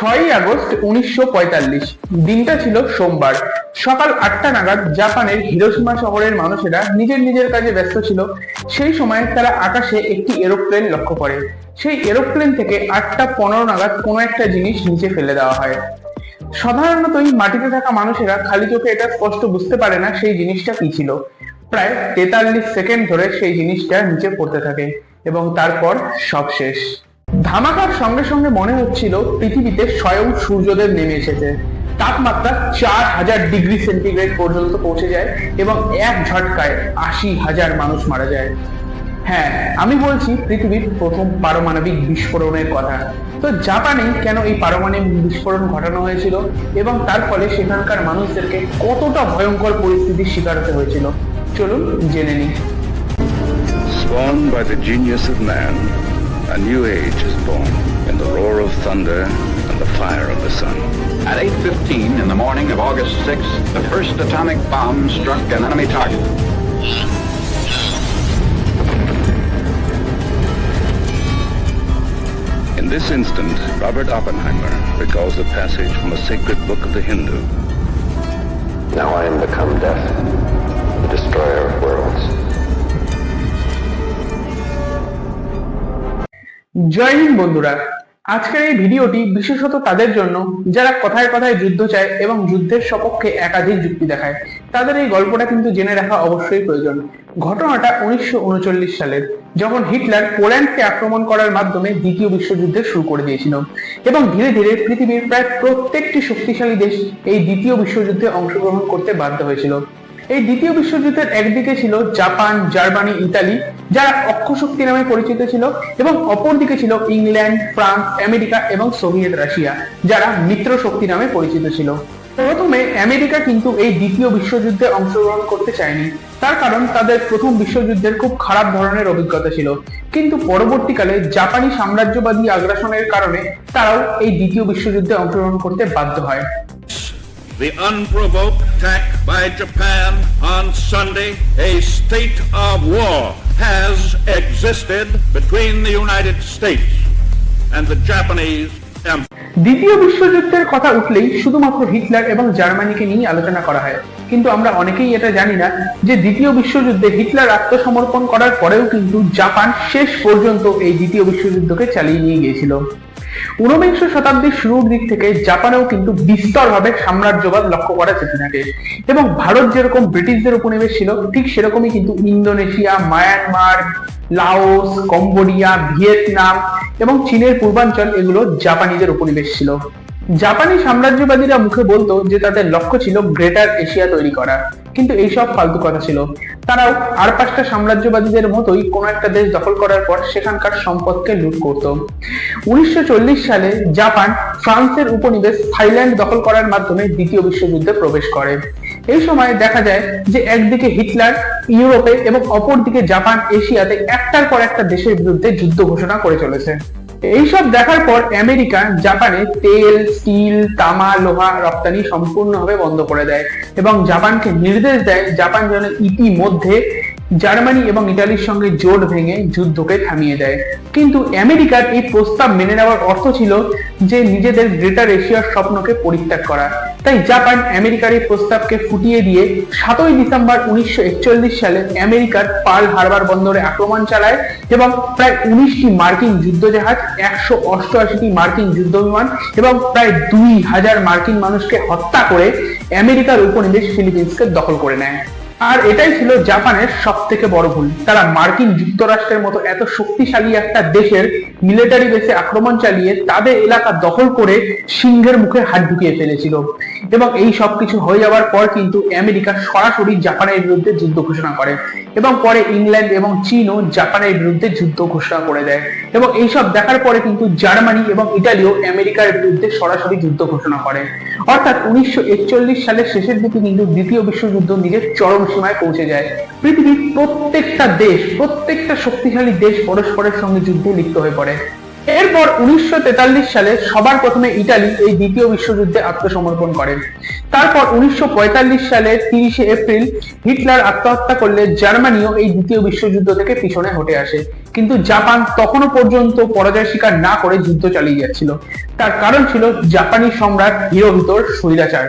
ছয়ই আগস্ট উনিশশো পঁয়তাল্লিশ। দিনটা ছিল সোমবার। সকাল আটটা নাগাদ জাপানের হিরোসীমা শহরের মানুষেরা নিজের নিজের কাজে ব্যস্ত ছিল। সেই সময় তারা আকাশে একটি এরোপ্লেন লক্ষ্য করে। সেই এরোপ্লেন থেকে আটটা পনেরো নাগাদ কোনো একটা জিনিস নিচে ফেলে দেওয়া হয়। সাধারণতই মাটিতে থাকা মানুষেরা খালি চোখে এটা স্পষ্ট বুঝতে পারে না সেই জিনিসটা কি ছিল। প্রায় তেতাল্লিশ সেকেন্ড ধরে সেই জিনিসটা নিচে পড়তে থাকে এবং তারপর সব শেষ। ধামাকার সঙ্গে সঙ্গে মনে হচ্ছিল পৃথিবীতে স্বয়ং সূর্যদেব নেমে এসেছে। তাপমাত্রা চার হাজার ডিগ্রি সেন্টিগ্রেড পর্যন্ত পৌঁছে যায় এবং এক ঝটকায় আশি হাজার মানুষ মারা যায়। হ্যাঁ আমি বলছি পৃথিবীর প্রথম পারমাণবিক বিস্ফোরণের কথা। তো জাপানে কেন এই পারমাণবিক বিস্ফোরণ ঘটানো হয়েছিল এবং তার ফলে সেখানকার মানুষদেরকে কতটা ভয়ঙ্কর পরিস্থিতির শিকার হতে হয়েছিল? চলুন জেনে নিই। A new age is born in the roar of thunder and the fire of the sun. At 8.15 in the morning of August 6th, the first atomic bomb struck an enemy target. In this instant, Robert Oppenheimer recalls a passage from a sacred book of the Hindu. Now I am become death, the destroyer of worlds. জয় হিন্দ বন্ধুরা। আজকের এই ভিডিওটি বিশেষত তাদের জন্য, যারা কথায় কথায় যুদ্ধ চায় এবং যুদ্ধের সপক্ষে একাধিক যুক্তি দেখায়, তাদের এই গল্পটা কিন্তু জেনে রাখা অবশ্যই প্রয়োজন। ঘটনাটা উনিশশো সালের, যখন হিটলার পোল্যান্ডকে আক্রমণ করার মাধ্যমে দ্বিতীয় বিশ্বযুদ্ধের শুরু করে দিয়েছিল। এবং ধীরে ধীরে পৃথিবীর প্রায় প্রত্যেকটি শক্তিশালী দেশ এই দ্বিতীয় বিশ্বযুদ্ধে অংশগ্রহণ করতে বাধ্য হয়েছিল। এই দ্বিতীয় বিশ্বযুদ্ধের একদিকে ছিল জাপান, জার্মানি, ইতালি, যারা অক্ষশক্তি নামে পরিচিত ছিল, এবং অপরদিকে ছিল ইংল্যান্ড, ফ্রান্স, আমেরিকা এবং সোভিয়েত রাশিয়া, যারা মিত্র শক্তি নামে পরিচিত ছিল। প্রথমে আমেরিকা কিন্তু এই দ্বিতীয় বিশ্বযুদ্ধে অংশগ্রহণ করতে চায়নি। তার কারণ তাদের প্রথম বিশ্বযুদ্ধের খুব খারাপ ধরনের অভিজ্ঞতা ছিল। কিন্তু পরবর্তীকালে জাপানি সাম্রাজ্যবাদী আগ্রাসনের কারণে তারাও এই দ্বিতীয় বিশ্বযুদ্ধে অংশগ্রহণ করতে বাধ্য হয়। The unprovoked attack by Japan on Sunday, a state of war has existed between the United States and the Japanese. দ্বিতীয় বিশ্বযুদ্ধের কথা উঠলেই শুধুমাত্র হিটলার এবং জার্মানিকে নিয়ে আলোচনা করা হয় কিন্তু আমরা অনেকেই এটা জানি না যে দ্বিতীয় বিশ্বযুদ্ধে হিটলার আত্মসমর্পণ করার পরেও কিন্তু জাপান শেষ পর্যন্ত এই দ্বিতীয় বিশ্বযুদ্ধকে চালিয়ে নিয়ে গিয়েছিল ঊনবিংশ শতাব্দীর শুরুর দিক থেকে জাপানেও কিন্তু বিস্তরভাবে সাম্রাজ্যবাদ লক্ষ্য করা যেতে থাকে। এবং ভারত যেরকম ব্রিটিশদের উপনিবেশ ছিল, ঠিক সেরকমই কিন্তু Indonesia, Myanmar, Laos, Cambodia, Vietnam এবং চীনের পূর্বাঞ্চল এগুলো জাপানিদের উপনিবেশ ছিল। জাপানি সাম্রাজ্যবাদীরা মুখে বলতো যে তাদের লক্ষ্য ছিল গ্রেটার এশিয়া তৈরি করা কিন্তু এইসব ফালতু কথা ছিল। তারাও আর পাঁচটা সাম্রাজ্যবাদীদের মতোই কোনো একটা দেশ দখল করার পর সেখানকার সম্পদকে লুট করত। উনিশশো সালে জাপান ফ্রান্সের উপনিবেশ থাইল্যান্ড দখল করার মাধ্যমে দ্বিতীয় বিশ্বযুদ্ধে প্রবেশ করে। এই সময় দেখা যায় যে একদিকে হিটলার ইউরোপে এবং অপরদিকে জাপান এশিয়াতে একটার পর একটা দেশের বিরুদ্ধে যুদ্ধ ঘোষণা করে চলেছে। এইসব দেখার পর আমেরিকা, জাপানে তেল, স্টিল, তামা, লোহা, রপ্তানি সম্পূর্ণভাবে বন্ধ করে দেয় এবং জাপানকে নির্দেশ দেয়, জাপান যেন ইতিমধ্যে জার্মানি এবং ইতালির সঙ্গে জোট ভেঙে যুদ্ধকে থামিয়ে দেয়। কিন্তু আমেরিকার এই প্রস্তাব মেনে নেওয়ার অর্থ ছিল যে নিজেদের গ্রেটার এশিয়ার স্বপ্নকে পরিত্যাগ করা। তাই জাপান আমেরিকার এই প্রস্তাবকে ফুটিয়ে দিয়ে সাতই ডিসেম্বর উনিশশো সালে আমেরিকার পার্ল হারবার বন্দরে আক্রমণ চালায় এবং প্রায় উনিশটি মার্কিন যুদ্ধজাহাজ, একশো অষ্টআশিটি মার্কিন যুদ্ধ বিমান এবং প্রায় দুই হাজার মার্কিন মানুষকে হত্যা করে আমেরিকার উপনিবেশ ফিলিপিন্সকে দখল করে নেয়। আর এটাই ছিল জাপানের সব থেকে বড় ভুল। তারা মার্কিন যুক্তরাষ্ট্রের মতো এত শক্তিশালী একটা দেশের মিলিটারি বেসে আক্রমণ চালিয়ে তাদের এলাকা দখল করে সিংহের মুখে হাত ঢুকিয়ে ফেলেছিল। এবং এই সব কিছু হয়ে যাওয়ার পর কিন্তু আমেরিকা সরাসরি জাপানের বিরুদ্ধে যুদ্ধ ঘোষণা করে এবং পরে ইংল্যান্ড এবং চীনও জাপানের বিরুদ্ধে যুদ্ধ ঘোষণা করে দেয়। এবং এইসব দেখার পরে কিন্তু জার্মানি এবং ইটালিও আমেরিকার বিরুদ্ধে সরাসরি যুদ্ধ ঘোষণা করে। অর্থাৎ উনিশশো একচল্লিশ সালের শেষের দিকে কিন্তু দ্বিতীয় বিশ্বযুদ্ধ নিজের চরম সীমায় পৌঁছে যায়। পৃথিবীর প্রত্যেকটা দেশ, প্রত্যেকটা শক্তিশালী দেশ পরস্পরের সঙ্গে যুদ্ধে লিপ্ত হয়ে পড়ে। এরপর উনিশশো সালে সবার প্রথমে ইতালি এই দ্বিতীয় বিশ্বযুদ্ধে আত্মসমর্পণ করেন তারপর উনিশশো সালে তিরিশে এপ্রিল হিটলার আত্মহত্যা করলে জার্মানিও এই দ্বিতীয় বিশ্বযুদ্ধ থেকে পিছনে হটে আসে। কিন্তু জাপান তখনও পর্যন্ত পরাজয় স্বীকার না করে যুদ্ধ চালিয়ে যাচ্ছিল। তার কারণ ছিল জাপানি সম্রাট হিরোহিতোর স্বৈরাচার।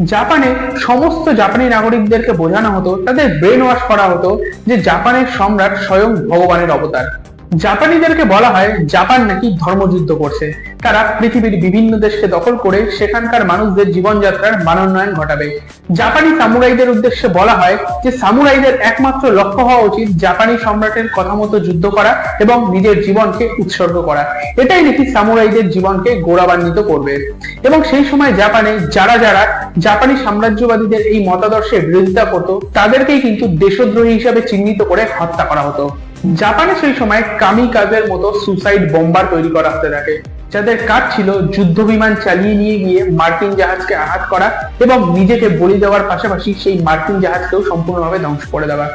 জাপানে সমস্ত জাপানি নাগরিকদেরকে বোঝানো হতো, তাদের ব্রেন ওয়াশ করা হতো যে জাপানের সম্রাট স্বয়ং ভগবানের অবতার। জাপানিদেরকে বলা হয় জাপান নাকি ধর্মযুদ্ধ করছে। তারা পৃথিবীর বিভিন্ন দেশকে দখল করে সেখানকার মানুষদের জীবনযাত্রার মানোন্নয়ন ঘটাবে। জাপানি সামুরাইদের উদ্দেশ্যে বলা হয় যে সামুরাইদের একমাত্র লক্ষ্য হওয়া উচিত জাপানি সম্রাটের কথা মতো যুদ্ধ করা এবং নিজের জীবনকে উৎসর্গ করা। এটাই নাকি সামুরাইদের জীবনকে গৌরবান্বিত করবে। এবং সেই সময় জাপানে যারা যারা জাপানি সাম্রাজ্যবাদীদের এই মতাদর্শের বিরোধিতা করতো, তাদেরকেই কিন্তু দেশদ্রোহী হিসাবে চিহ্নিত করে হত্যা করা হতো। জাপানে সেই সময় কামি কাজের মতো সুসাইড বোম্বার তৈরি করা হতে থাকে, যাদের কাজ ছিল যুদ্ধ বিমান চালিয়ে নিয়ে গিয়ে মার্কিন জাহাজকে আঘাত করা এবং নিজেকে বলি দেওয়ার পাশাপাশি সেই মার্কিন জাহাজকেও সম্পূর্ণভাবে ধ্বংস করে দেওয়া।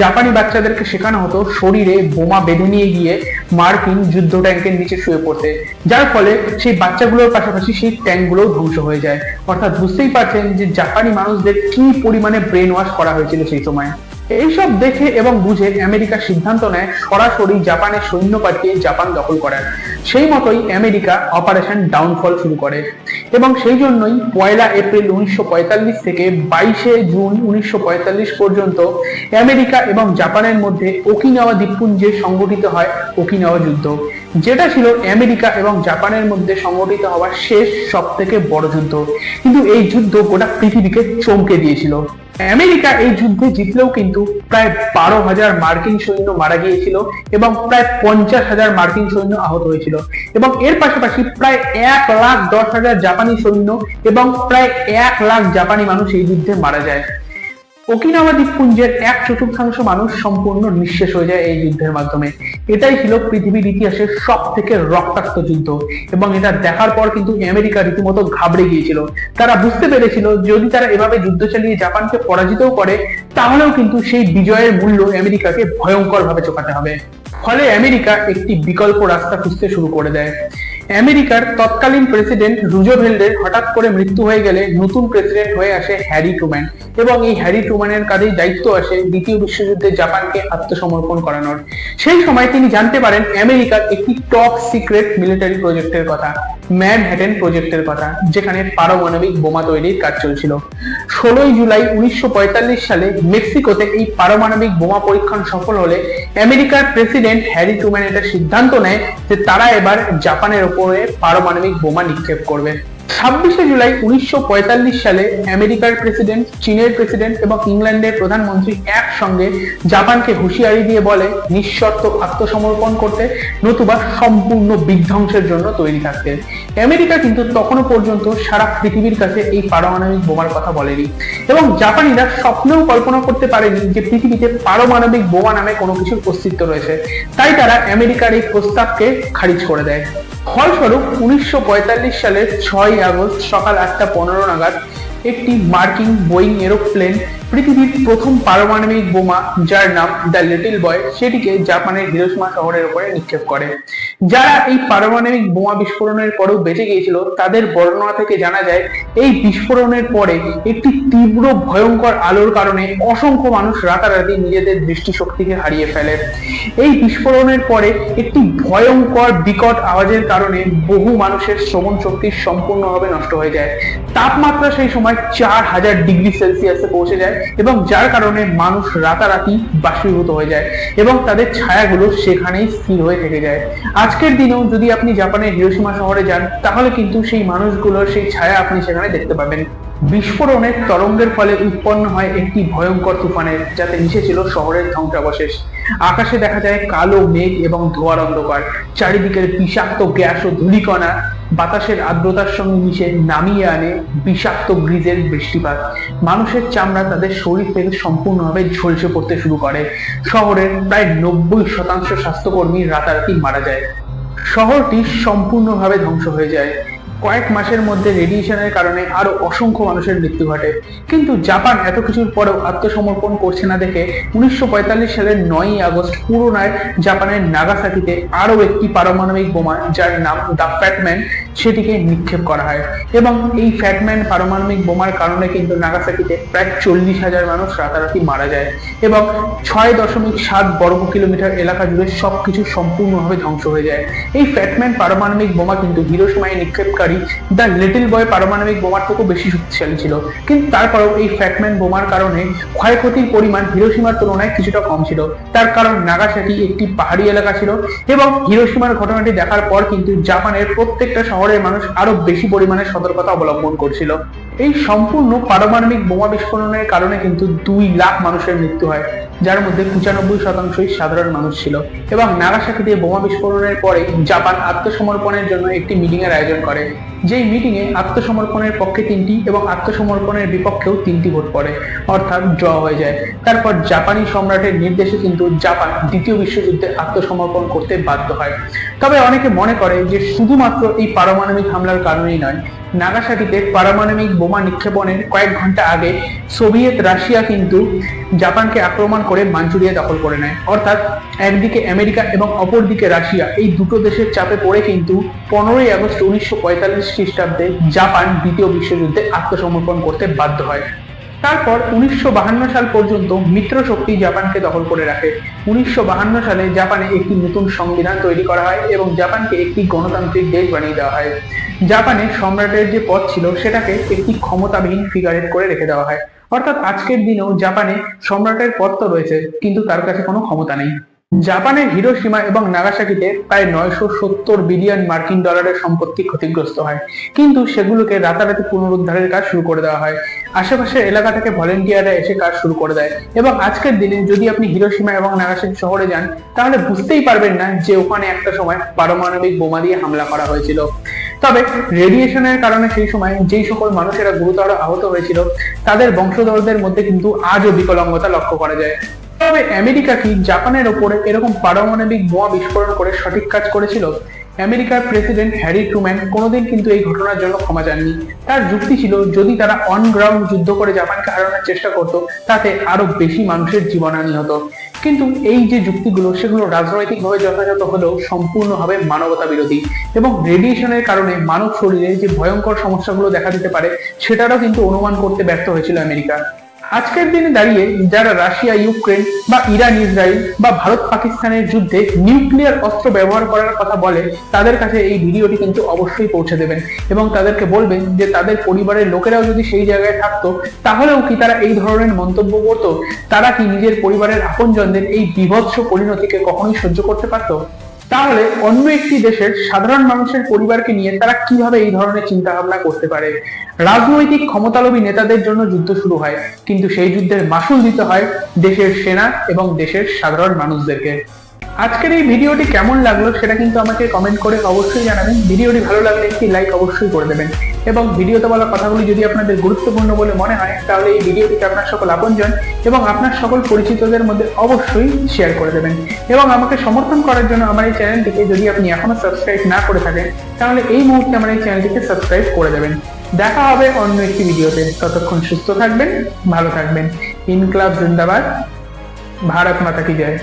জাপানি বাচ্চাদেরকে শেখানো হতো শরীরে বোমা বেঁধে নিয়ে গিয়ে মার্কিন যুদ্ধ ট্যাঙ্কের নিচে শুয়ে পড়তে, যার ফলে সেই বাচ্চাগুলোর পাশাপাশি সেই ট্যাঙ্কগুলোও ধ্বংস হয়ে যায়। অর্থাৎ বুঝতেই পারছেন যে জাপানি মানুষদের কি পরিমাণে ব্রেন ওয়াশ করা হয়েছিল সেই সময়। এইসব দেখে এবং বুঝে আমেরিকা সিদ্ধান্ত নেয় সরাসরি জাপানের সৈন্য পাঠিয়ে জাপান দখল করার। সেই মতোই আমেরিকা অপারেশন ডাউনফল শুরু করে এবং সেই জন্যই পয়লা এপ্রিল উনিশশো পঁয়তাল্লিশ থেকে বাইশে জুন উনিশশো পঁয়তাল্লিশ পর্যন্ত আমেরিকা এবং জাপানের মধ্যে ওকিনাওয়া দ্বীপপুঞ্জে সংগঠিত হয় ওকিনাওয়া যুদ্ধ। যেটা ছিল আমেরিকা এবং জাপানের মধ্যে সংগঠিত হওয়ার শেষ সব থেকে বড় যুদ্ধ। কিন্তু এই যুদ্ধ গোটা পৃথিবীকে চমকে দিয়েছিল। আমেরিকা এই যুদ্ধে জিতলেও কিন্তু প্রায় বারো হাজার মার্কিন সৈন্য মারা গিয়েছিল এবং প্রায় পঞ্চাশ হাজার মার্কিন সৈন্য আহত হয়েছিল। এবং এর পাশাপাশি প্রায় এক লাখ দশ হাজার জাপানি সৈন্য এবং প্রায় এক লাখ জাপানি মানুষ এই যুদ্ধে মারা যায়। ওকিনাওয়া দ্বীপপুঞ্জের এক চতুর্থাংশ মানুষ সম্পূর্ণ নিঃশেষ হয়ে যায় এই যুদ্ধের মাধ্যমে। এটাই ছিল পৃথিবীর ইতিহাসের সব থেকে রক্তাক্ত যুদ্ধ এবং এটা দেখার পর কিন্তু আমেরিকা রীতিমতো ঘাবড়ে গিয়েছিল। তারা বুঝতে পেরেছিল, যদি তারা এভাবে যুদ্ধ চালিয়ে জাপানকে পরাজিতও করে, তাহলেও কিন্তু সেই বিজয়ের মূল্য আমেরিকাকে ভয়ঙ্কর ভাবে চোকাতে হবে। ফলে আমেরিকা একটি বিকল্প রাস্তা খুঁজতে শুরু করে দেয়। আমেরিকার তৎকালীন প্রেসিডেন্ট রুজোভেল্ডের হঠাৎ করে মৃত্যু হয়ে গেলে নতুন প্রেসিডেন্ট হয়ে আসে হ্যারি ট্রুম্যান এবং এই হ্যারি ট্রুম্যানের কাজেই দায়িত্ব আসে দ্বিতীয় বিশ্বযুদ্ধে জাপানকে আত্মসমর্পণ করানোর। সেই সময় তিনি জানতে পারেন আমেরিকার একটি টপ সিক্রেট মিলিটারি প্রজেক্টের কথা। ম্যানহ্যাটেন প্রজেক্টের কথা যেখানে পারমাণবিক বোমা তৈরির কাজ চলছিল। ষোলোই জুলাই উনিশশো পঁয়তাল্লিশ সালে মেক্সিকোতে এই পারমাণবিক বোমা পরীক্ষণ সফল হলে আমেরিকার প্রেসিডেন্ট হ্যারি ট্রুম্যান এটা সিদ্ধান্ত নেয় যে তারা এবার জাপানের ওপরে পারমাণবিক বোমা নিক্ষেপ করবে। ছাব্বিশে জুলাই উনিশশো সালে আমেরিকার প্রেসিডেন্ট, চীনের প্রেসিডেন্ট এবং ইংল্যান্ডের প্রধানমন্ত্রী একসঙ্গে জাপানকে হুঁশিয়ারি দিয়ে বলে, নিঃশর্ত আত্মসমর্পণ করতে নতুবা সম্পূর্ণ বিধ্বংসের জন্য তৈরি থাকতে। আমেরিকা কিন্তু তখনও পর্যন্ত সারা পৃথিবীর কাছে এই পারমাণবিক বোমার কথা বলেনি। এবং জাপানিরা স্বপ্নেও কল্পনা করতে পারেনি যে পৃথিবীতে পারমাণবিক বোমা নামে কোনো কিছুর অস্তিত্ব রয়েছে। তাই তারা আমেরিকার এই প্রস্তাবকে খারিজ করে দেয়। ফলস্বরূপ উনিশশো পঁয়তাল্লিশ সালের ছয় আগস্ট সকাল আটটা পনেরো নাগাদ একটি মার্কিন বোয়িং এরোপ্লেন পৃথিবীর প্রথম পারমাণবিক বোমা, যার নাম দ্য লিটল বয় সেটিকে জাপানের হিরোশিমা শহরের উপরে নিক্ষেপ করে। যারা এই পারমাণবিক বোমা বিস্ফোরণের পরেও বেঁচে গিয়েছিল, তাদের বর্ণনা থেকে জানা যায়, এই বিস্ফোরণের পরে একটি তীব্র ভয়ঙ্কর আলোর কারণে অসংখ্য মানুষ রাতারাতি নিজেদের দৃষ্টিশক্তিকে হারিয়ে ফেলে। এই বিস্ফোরণের পরে একটি ভয়ঙ্কর বিকট আওয়াজের কারণে বহু মানুষের শ্রবণ শক্তি সম্পূর্ণভাবে নষ্ট হয়ে যায়। তাপমাত্রা সেই সময় চার হাজার ডিগ্রি সেলসিয়াসে পৌঁছে যায় এবং যার কারণে মানুষ রাতারাতি বাষ্পীভূত হয়ে যায় এবং তাদের ছায়াগুলো সেখানেই স্থির হয়ে থেকে যায়। আজকের দিনেও যদি আপনি জাপানের হিরোসীমা শহরে যান, তাহলে কিন্তু সেই মানুষগুলোর সেই ছায়া আপনি সেখানে দেখতে পাবেন। বিস্ফোরণের তরঙ্গের ফলে উৎপন্ন হয় একটি ভয়ঙ্কর তুফানের যাতে মিশেছিল শহরের ধ্বংসাবশেষ। আকাশে দেখা যায় কালো মেঘ এবং ধোয়ার অন্ধকার। চারিদিকের বিষাক্ত গ্যাস ও ধূলিকণা বাতাসের আর্দ্রতার সঙ্গে মিশে নামিয়ে আনে বিষাক্ত গ্রিজের বৃষ্টিপাত। মানুষের চামড়া তাদের শরীর থেকে সম্পূর্ণভাবে ঝলসে পড়তে শুরু করে। শহরের প্রায় নব্বই শতাংশ স্বাস্থ্যকর্মী রাতারাতি মারা যায়। শহরটি সম্পূর্ণভাবে ধ্বংস হয়ে যায়। কয়েক মাসের মধ্যে রেডিয়েশনের কারণে আরও অসংখ্য মানুষের মৃত্যু ঘটে। কিন্তু জাপান এত কিছুর পরেও আত্মসমর্পণ করছে না দেখে উনিশশো পঁয়তাল্লিশ সালের নয়ই আগস্ট পুরোনায় জাপানের নাগাসাকিতে আরও একটি পারমাণবিক বোমা, যার নাম দ্য ফ্যাটম্যান, সেটিকে নিক্ষেপ করা হয়। এবং এই ফ্যাটম্যান পারমাণবিক বোমার কারণে কিন্তু নাগাসাকিতে প্রায় চল্লিশ হাজার মানুষ রাতারাতি মারা যায় এবং ছয় দশমিক সাত বর্গ কিলোমিটার এলাকা জুড়ে সবকিছু সম্পূর্ণভাবে ধ্বংস হয়ে যায়। এই ফ্যাটম্যান পারমাণবিক বোমা কিন্তু হিরোসীমায় নিক্ষেপকারী দ্য লিটল বয় পারমাণবিক বোমার থেকেও বেশি শক্তিশালী ছিল। কিন্তু তারপরেও এই ফ্যাটম্যান বোমার কারণে ক্ষয়ক্ষতির পরিমাণ হিরোসীমার তুলনায় কিছুটা কম ছিল। তার কারণ নাগাসাকি একটি পাহাড়ি এলাকা ছিল এবং হিরোসীমার ঘটনাটি দেখার পর কিন্তু জাপানের প্রত্যেকটা শহরের মানুষ আরও বেশি পরিমাণে সতর্কতা অবলম্বন করছিল। এই সম্পূর্ণ পারমাণবিক বোমা বিস্ফোরণের কারণে কিন্তু দুই লাখ মানুষের মৃত্যু হয়, যার মধ্যে পঁচানব্বই শতাংশই সাধারণ মানুষ ছিল। এবং নাগাসাকিতে বোমা বিস্ফোরণের পরে জাপান আত্মসমর্পণের জন্য একটি মিটিং এর আয়োজন করে। যেই মিটিং এ আত্মসমর্পণের পক্ষে তিনটি এবং আত্মসমর্পণের বিপক্ষেও তিনটি ভোট পড়ে, অর্থাৎ ড্র হয়ে যায়। তারপর জাপানি সম্রাটের নির্দেশে কিন্তু জাপান দ্বিতীয় বিশ্বযুদ্ধে আত্মসমর্পণ করতে বাধ্য হয়। তবে অনেকে মনে করে যে শুধুমাত্র এই পারমাণবিক হামলার কারণেই নয় নাগাসাকিতে পারমাণবিক বোমা নিক্ষেপণের কয়েক ঘণ্টা আগে সোভিয়েত রাশিয়া কিন্তু জাপানকে আক্রমণ করে মাঞ্চুরিয়া দখল করে নেয়। অর্থাৎ একদিকে আমেরিকা এবং অপরদিকে রাশিয়া। এই দুটো দেশের চাপে পড়ে কিন্তু পনেরোই আগস্ট উনিশশো পঁয়তাল্লিশ খ্রিস্টাব্দে জাপান দ্বিতীয় বিশ্বযুদ্ধে আত্মসমর্পণ করতে বাধ্য হয়। তারপর উনিশশো সাল পর্যন্ত মিত্র শক্তি জাপানকে দখল করে রাখে। উনিশশো সালে জাপানে একটি নতুন সংবিধান তৈরি করা হয় এবং জাপানকে একটি গণতান্ত্রিক দেশ বানিয়ে দেওয়া হয়। জাপানে সম্রাটের যে পদ ছিল, সেটাকে একটি ক্ষমতাবিহীন ফিগারেট করে রেখে দেওয়া হয়। অর্থাৎ আজকের দিনেও জাপানে সম্রাটের পদ তো রয়েছে, কিন্তু তার কাছে কোনো ক্ষমতা নেই। জাপানের হিরোসীমা এবং নাগাসাকিতে প্রায় নয়শো সত্তর বিলিয়ন মার্কিন ডলারের সম্পত্তি ক্ষতিগ্রস্ত হয়। কিন্তু সেগুলোকে রাতারাতি পুনরুদ্ধারের কাজ শুরু করে দেওয়া হয়। আশেপাশের এলাকা থেকে ভলেন্টিয়াররা এসে কাজ শুরু করে দেয় এবং আজকের দিনে যদি আপনি হিরোসীমা এবং নাগাসাকি শহরে যান, তাহলে বুঝতেই পারবেন না যে ওখানে একটা সময় পারমাণবিক বোমা দিয়ে হামলা করা হয়েছিল। তবে রেডিয়েশনের কারণে সেই সময় যেই সকল মানুষেরা গুরুতর আহত হয়েছিল, তাদের বংশধরদের মধ্যে কিন্তু আজও বিকলাঙ্গতা লক্ষ্য করা যায়। তবে আমেরিকা কি জাপানের ওপরে এরকম পারমাণবিক বোমা বিস্ফোরণ করে সঠিক কাজ করেছিল? আমেরিকার প্রেসিডেন্ট হ্যারি ট্রুম্যান কোনোদিন কিন্তু এই ঘটনার জন্য ক্ষমা চাননি। তার যুক্তি ছিল, যদি তারা অন গ্রাউন্ড যুদ্ধ করে জাপানকে হারানোর চেষ্টা করতো, তাতে আরও বেশি মানুষের জীবনহানি হতো। কিন্তু এই যে যুক্তিগুলো, সেগুলো রাজনৈতিকভাবে যথাযথ হলেও সম্পূর্ণভাবে মানবতা বিরোধী এবং রেডিয়েশনের কারণে মানব শরীরে যে ভয়ঙ্কর সমস্যাগুলো দেখা দিতে পারে, সেটারও কিন্তু অনুমান করতে ব্যর্থ হয়েছিল আমেরিকা। আজকের দিনে দাঁড়িয়ে যারা রাশিয়া, ইউক্রেন বা ইরান, ইসরায়েল বা ভারত, পাকিস্তানের যুদ্ধে নিউক্লিয়ার অস্ত্র ব্যবহার করার কথা বলে, তাদের কাছে এই ভিডিওটি কিন্তু অবশ্যই পৌঁছে দেবেন এবং তাদেরকে বলবেন যে তাদের পরিবারের লোকেরাও যদি সেই জায়গায় থাকতো, তাহলেও কি তারা এই ধরনের মন্তব্য করতো? তারা কি নিজের পরিবারের আপনজনদের এই বিভৎস পরিণতিকে কখনোই সহ্য করতে পারতো? তাহলে অন্য একটি দেশের সাধারণ মানুষের পরিবারকে নিয়ে তারা কীভাবে এই ধরনের চিন্তা ভাবনা করতে পারে? রাজনৈতিক ক্ষমতালোভী নেতাদের জন্য যুদ্ধ শুরু হয়, কিন্তু সেই যুদ্ধের মাসুল দিতে হয় দেশের সেনা এবং দেশের সাধারণ মানুষদেরকে। আজকের এই ভিডিওটি কেমন লাগল সেটা কিন্তু আমাকে কমেন্ট করে অবশ্যই জানাবেন। ভিডিওটি ভালো লাগলে একটি লাইক অবশ্যই করে দেবেন। এবং ভিডিওতে বলা কথাগুলি যদি আপনাদের গুরুত্বপূর্ণ বলে মনে হয়, তাহলে এই ভিডিওটিকে আপনার সকল আপনজন এবং আপনার সকল পরিচিতদের মধ্যে অবশ্যই শেয়ার করে দেবেন। এবং আমাকে সমর্থন করার জন্য আমার এই চ্যানেলটিকে যদি আপনি এখনও সাবস্ক্রাইব না করে থাকেন, তাহলে এই মুহূর্তে আমার এই চ্যানেলটিকে সাবস্ক্রাইব করে দেবেন। দেখা হবে অন্য একটি ভিডিওতে। ততক্ষণ সুস্থ থাকবেন, ভালো থাকবেন। ইনক্লাব জিন্দাবাদ। ভারত মাতা কি জয়।